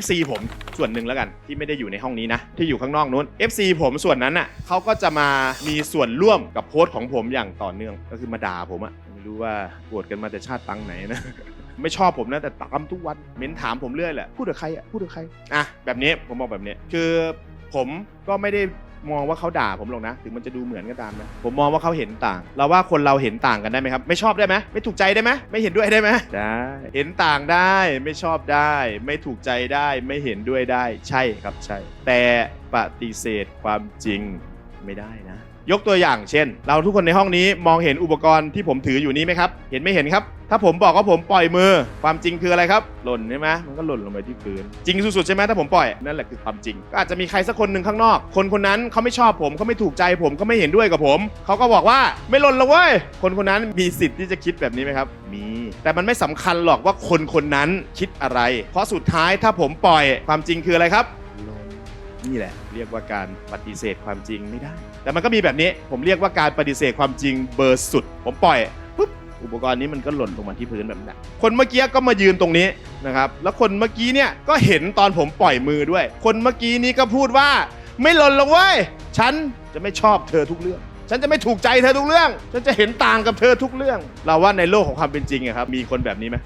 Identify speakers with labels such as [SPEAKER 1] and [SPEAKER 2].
[SPEAKER 1] FC ผมส่วนหนึ่งแล้วกันที่ไม่ได้อยู่ในห้องนี้นะ ที่อยู่ข้างนอกนู้น FC ผมส่วนนั้นอะเขาก็จะมามีส่วนร่วมกับโพสต์ของผมอย่างต่อเนื่องก็คือมาด่าผมอะไม่รู้ว่าโกรธกันมาแต่ชาติปังไหนนะ ไม่ชอบผมนะแต่ตามทุกวันเม้นถามผมเรื่อยแหละพูดกับใครอะพูดกับใครอะแบบนี้ผมบอกแบบนี้คือผมก็ไม่ได้ มองว่าเขาด่าผมหรอกนะ ถึงมันจะดูเหมือนก็ตามนะผมมองว่าเขาเห็นต่าง เราว่าคนเราเห็นต่างกันได้ไหมครับ ไม่ชอบได้ไหมไม่ถูกใจได้ไหมไม่เห็นด้วยได้ไหมได้เห็นต่างได้ไม่ชอบได้ ไม่ถูกใจได้ ไม่เห็นด้วยได้ ใช่ครับใช่ แต่ปฏิเสธความจริง ไม่ได้นะ ยกตัวอย่างเช่น เราทุกคนในห้องนี้มองเห็นอุปกรณ์ที่ผมถืออยู่นี้ไหมครับ เห็นไม่เห็นครับ ถ้าผมบอกว่าผมปล่อยมือ ความจริงคืออะไรครับหล่นใช่ไหมมันก็หล่นลงไปที่พื้นจริงสุดๆใช่ไหมถ้าผมปล่อยนั่นแหละคือความจริง ก็อาจจะมีใครสักคนหนึ่งข้างนอก คนคนนั้นเขาไม่ชอบผมเขาไม่ถูกใจผมเขาไม่เห็นด้วยกับผมเขาก็บอกว่าไม่หล่นหรอกเว้ยคนคนนั้นมีสิทธิ์ที่จะคิดแบบนี้ไหมครับ มี แต่มันไม่สำคัญหรอกว่าคนคนนั้นคิดอะไร เพราะสุดท้ายถ้าผมปล่อยความจริงคืออะไรครับ นี่แหละ เรียกว่าการปฏิเสธความจริงไม่ได้ แต่มันก็มีแบบนี้ผมเรียกว่าการปฏิเสธความจริงเบอร์สุด ผมปล่อยปุ๊บอุปกรณ์นี้มันก็หล่นลงมาที่พื้นแบบนั้นคนเมื่อกี้ก็มายืนตรงนี้นะครับ แล้วคนเมื่อกี้เนี่ยก็เห็นตอนผมปล่อยมือด้วย คนเมื่อกี้นี้ก็พูดว่า ไม่หล่นหรอกเว้ยฉันจะไม่ชอบเธอทุกเรื่อง ฉันจะไม่ถูกใจเธอทุกเรื่อง ฉันจะเห็นต่างกับเธอทุกเรื่อง เราว่าในโลกของความเป็นจริงอะครับมีคนแบบนี้ไหม